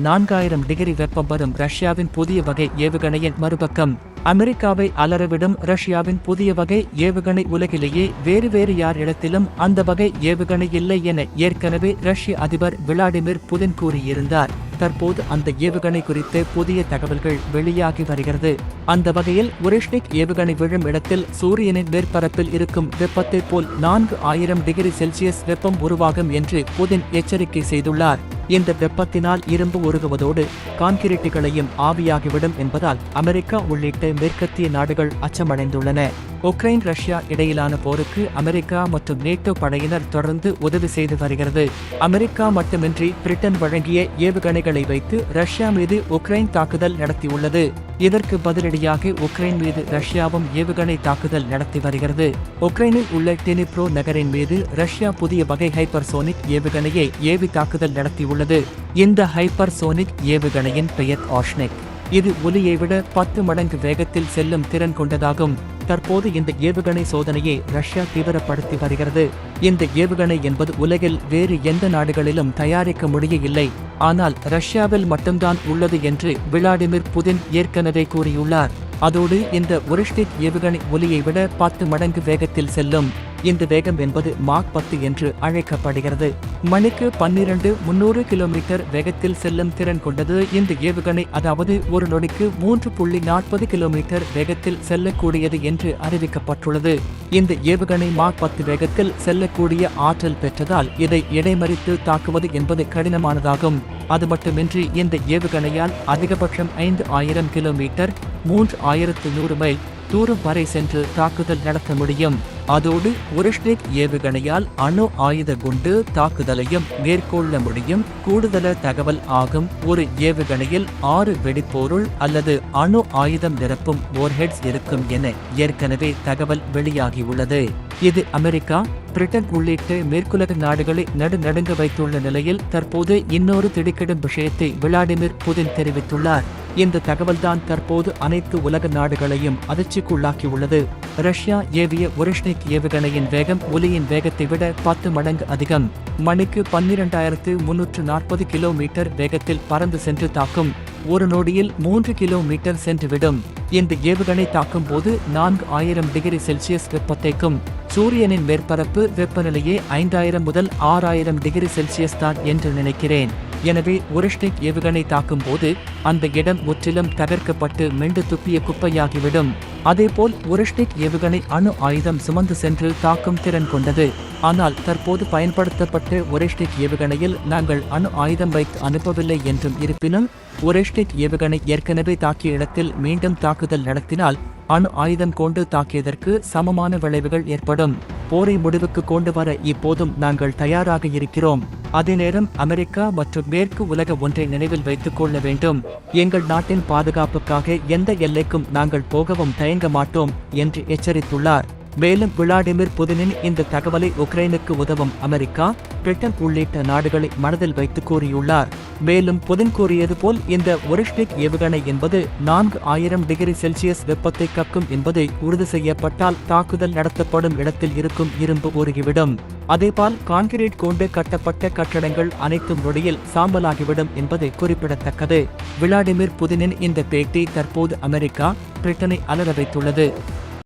நான்காயிரம் டிகிரி வெப்பம் வரும் ரஷ்யாவின் புதிய வகை ஏவுகணையின் மறுபக்கம். அமெரிக்காவை அலறவிடும் ரஷ்யாவின் புதிய வகை ஏவுகணை உலகிலேயே வேறு வேறு யார் இடத்திலும் அந்த வகை ஏவுகணை இல்லை என ஏற்கனவே ரஷ்ய அதிபர் விளாடிமிர் புதின் கூறியிருந்தார். தற்போது அந்த ஏவுகணை குறித்து புதிய தகவல்கள் வெளியாகி வருகிறது. அந்த வகையில் உரிஷ்னிக் ஏவுகணை விழும் இடத்தில் சூரியனின் மேற்பரப்பில் இருக்கும் வெப்பத்தை போல் நான்கு ஆயிரம் டிகிரி செல்சியஸ் வெப்பம் உருவாகும் என்று புதின் எச்சரிக்கை செய்துள்ளார். இந்த வெப்பத்தினால் இரும்பு உருகுவதோடு கான்கிரீட்டுகளையும் ஆவியாகிவிடும் என்பதால் அமெரிக்கா உள்ளிட்ட மேற்கத்திய நாடுகள் அச்சமடைந்துள்ளன. உக்ரைன் ரஷ்யா இடையிலான போருக்கு அமெரிக்கா மற்றும் நேட்டோ படையினர் தொடர்ந்து உதவி செய்து வருகிறது. அமெரிக்கா மட்டுமின்றி பிரிட்டன் வழங்கிய ஏவுகணைகளை வைத்து ரஷ்யா மீது உக்ரைன் தாக்குதல் நடத்தியுள்ளது. இதற்கு பதிலடியாக உக்ரைன் மீது ரஷ்யாவும் ஏவுகணை தாக்குதல் நடத்தி வருகிறது. உக்ரைனில் உள்ள டெனிப்ரோ நகரின் மீது ரஷ்யா புதிய வகை ஹைப்பர்சோனிக் ஏவுகணையை ஏவி தாக்குதல் நடத்தியுள்ளது. இந்த ஹைப்பர்சோனிக் ஏவுகணையின் பெயர் ஆஷ்னிக். இது ஒலியை விட பத்து மடங்கு வேகத்தில் செல்லும் திறன் கொண்டதாகும். தற்போது இந்த ஏவுகணை சோதனையை ரஷ்யா தீவிரப்படுத்தி வருகிறது. இந்த ஏவுகணை என்பது உலகில் வேறு எந்த நாடுகளிலும் தயாரிக்க முடியவில்லை. ஆனால் ரஷ்யாவில் மட்டும்தான் உள்ளது என்று விளாடிமிர் புதின் ஏற்கனவே கூறியுள்ளார். அதோடு இந்த ஒரிஷ்டித் ஏவுகணை ஒலியை விட பத்து மடங்கு வேகத்தில் செல்லும். இந்த வேகம் என்பது மாக் பத்து என்று அழைக்கப்படுகிறது. மணிக்கு பன்னிரண்டு முன்னூறு கிலோமீட்டர் வேகத்தில் செல்லும் திறன் கொண்டது இந்த ஏவுகணை அதாவது ஒரு நொடிக்கு மூன்று புள்ளி நாற்பது கிலோமீட்டர் வேகத்தில் செல்லக்கூடியது என்று அறிவிக்கப்பட்டுள்ளது. இந்த ஏவுகணை மாக் பத்து வேகத்தில் செல்லக்கூடிய ஆற்றல் பெற்றதால் இதை இடைமறித்து தாக்குவது என்பது கடினமானதாகும். அது மட்டுமின்றி இந்த ஏவுகணையால் அதிகபட்சம் ஐந்து ஆயிரம் கிலோமீட்டர் மூன்று ஆயிரத்து நூறு மைல் தூரம் வரை சென்று தாக்குதல் நடத்த முடியும். அதோடு உருஷ்னிக் ஏவுகணையால் அணு ஆயுத குண்டு தாக்குதலையும் மேற்கொள்ள முடியும். கூடுதல தகவல் ஆகும். ஒரு ஏவுகணையில் ஆறு வெடிப்பொருள் அல்லது அணு ஆயுதம் நிரப்பும் ஓர்ஹெட்ஸ் இருக்கும் என ஏற்கனவே தகவல் வெளியாகியுள்ளது. இது அமெரிக்கா பிரிட்டன் உள்ளிட்ட மேற்குலக நாடுகளை நடுநடுங்க வைத்துள்ள நிலையில் தற்போது இன்னொரு திடுக்கிடும் விஷயத்தை விளாடிமிர் புதின் தெரிவித்துள்ளார். இந்த தகவல்தான் தற்போது அனைத்து உலக நாடுகளையும் அதிர்ச்சிக்குள்ளாக்கியுள்ளது. ரஷ்யா ஏவிய ஒரிஷ்னிக் ஏவுகணையின் வேகம் ஒலியின் வேகத்தை விட பத்து மடங்கு அதிகம். மணிக்கு பன்னிரண்டாயிரத்து முன்னூற்று நாற்பது கிலோமீட்டர் வேகத்தில் பறந்து சென்று தாக்கும். ஒரு நொடியில் மூன்று கிலோமீட்டர் சென்றுவிடும். இந்த ஏவுகணை தாக்கும் போது நான்கு ஆயிரம் டிகிரி செல்சியஸ் வெப்பத்தைக்கும். சூரியனின் மேற்பரப்பு வெப்பநிலையே ஐந்தாயிரம் முதல் ஆறாயிரம் டிகிரி செல்சியஸ் தான் என்று நினைக்கிறேன். எனவே உரிஷ்னிக் ஏவுகணை தாக்கும் போது அந்த இடம் முற்றிலும் தகர்க்கப்பட்டு மெண்டு துப்பிய குப்பையாகிவிடும். அதேபோல் ஒரிஷ்டிக் ஏவுகணை அணு ஆயுதம் சுமந்து சென்று தாக்கும் திறன் கொண்டது. ஆனால் தற்போது பயன்படுத்தப்பட்ட ஒரேஷ்டிக் ஏவுகணையில் நாங்கள் அணு ஆயுதம் வைத்து அனுப்பவில்லை என்றும் இருப்பினும் ஒரேஷ்டிக் ஏவுகணை ஏற்கனவே தாக்கிய இடத்தில் மீண்டும் தாக்குதல் நடத்தினால் அணு ஆயுதம் கொண்டு தாக்கியதற்கு சமமான விளைவுகள் ஏற்படும். போரை முடிவுக்கு கொண்டு வர இப்போதும் நாங்கள் தயாராக இருக்கிறோம். அதே நேரம் அமெரிக்கா மற்றும் மேற்கு உலக ஒன்றை நினைவில் வைத்துக் கொள்ள வேண்டும். எங்கள் நாட்டின் பாதுகாப்புக்காக எந்த எல்லைக்கும் நாங்கள் போகவும் தயங்க மாட்டோம் என்று எச்சரித்துள்ளார். மேலும் விளாடிமிர் புதினின் இந்த தகவலை உக்ரைனுக்கு உதவும் அமெரிக்கா பிரிட்டன் உள்ளிட்ட நாடுகளை மனதில் வைத்து கூறியுள்ளார். மேலும் புதின் கூறியது போல் இந்த ஒரிஷ்டிக் ஏவுகணை என்பது நான்கு ஆயிரம் டிகிரி செல்சியஸ் வெப்பத்தை கக்கும் என்பதை உறுதி செய்யப்பட்டால் தாக்குதல் நடத்தப்படும் இடத்தில் இருக்கும் இரும்பு உருகிவிடும். அதேபால் கான்கிரீட் கொண்டு கட்டப்பட்ட கட்டடங்கள் அனைத்தும் நொடியில் சாம்பலாகிவிடும் என்பது குறிப்பிடத்தக்கது. விளாடிமிர் புதினின் இந்த பேட்டி தற்போது அமெரிக்கா பிரிட்டனை அலற வைத்துள்ளது.